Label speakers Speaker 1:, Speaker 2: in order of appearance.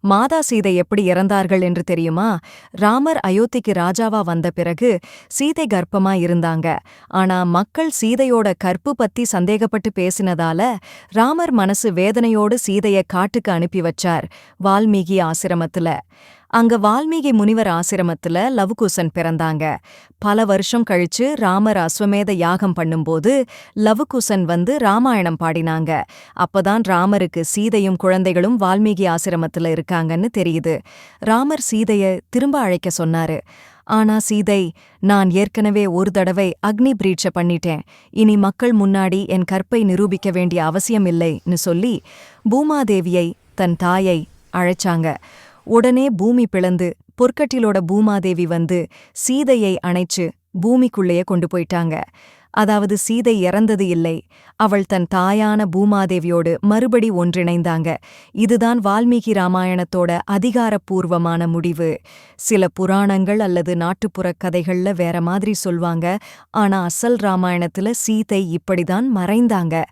Speaker 1: மாதா சீதை எப்படி இறந்தார்கள் என்று தெரியுமா? ராமர் அயோத்திக்கு ராஜாவா வந்த பிறகு சீதை கர்ப்பமா இருந்தாங்க. ஆனா மக்கள் சீதையோட கற்பு பத்தி சந்தேகப்பட்டு பேசினதால ராமர் மனசு வேதனையோடு சீதைய காட்டுக்கு அனுப்பி வச்சார் வால்மீகி ஆசிரமத்துல. அங்க வால்மீகி முனிவர் ஆசிரமத்துல லவுகுசன் பிறந்தாங்க. பல வருஷம் கழிச்சு ராமர் அஸ்வமேத யாகம் பண்ணும்போது லவுகுசன் வந்து ராமாயணம் பாடினாங்க. அப்பதான் ராமருக்கு சீதையும் குழந்தைகளும் வால்மீகி ஆசிரமத்துல இருக்காங்கன்னு தெரியுது. ராமர் சீதைய திரும்ப அழைக்க சொன்னாரு. ஆனா சீதை நான் ஏற்கனவே ஒரு தடவை அக்னி பிரீட்ச பண்ணிட்டேன். இனி மக்கள் முன்னாடி என் கற்பை நிரூபிக்க வேண்டிய அவசியம் இல்லைன்னு சொல்லி பூமாதேவியை தன் தாயை அழைச்சாங்க. உடனே பூமி பிளந்து பொற்கட்டிலோட பூமாதேவி வந்து சீதையை அணைச்சு பூமிக்குள்ளேயே கொண்டு போயிட்டாங்க. அதாவது சீதை இறந்தது இல்லை. அவள் தன் தாயான பூமாதேவியோடு மறுபடி ஒன்றிணைந்தாங்க. இதுதான் வால்மீகி ராமாயணத்தோட அதிகாரப்பூர்வமான முடிவு. சில புராணங்கள் அல்லது நாட்டுப்புறக் கதைகள்ல வேற மாதிரி சொல்வாங்க. ஆனா அசல் ராமாயணத்துல சீதை இப்படிதான் மறைந்தாங்க.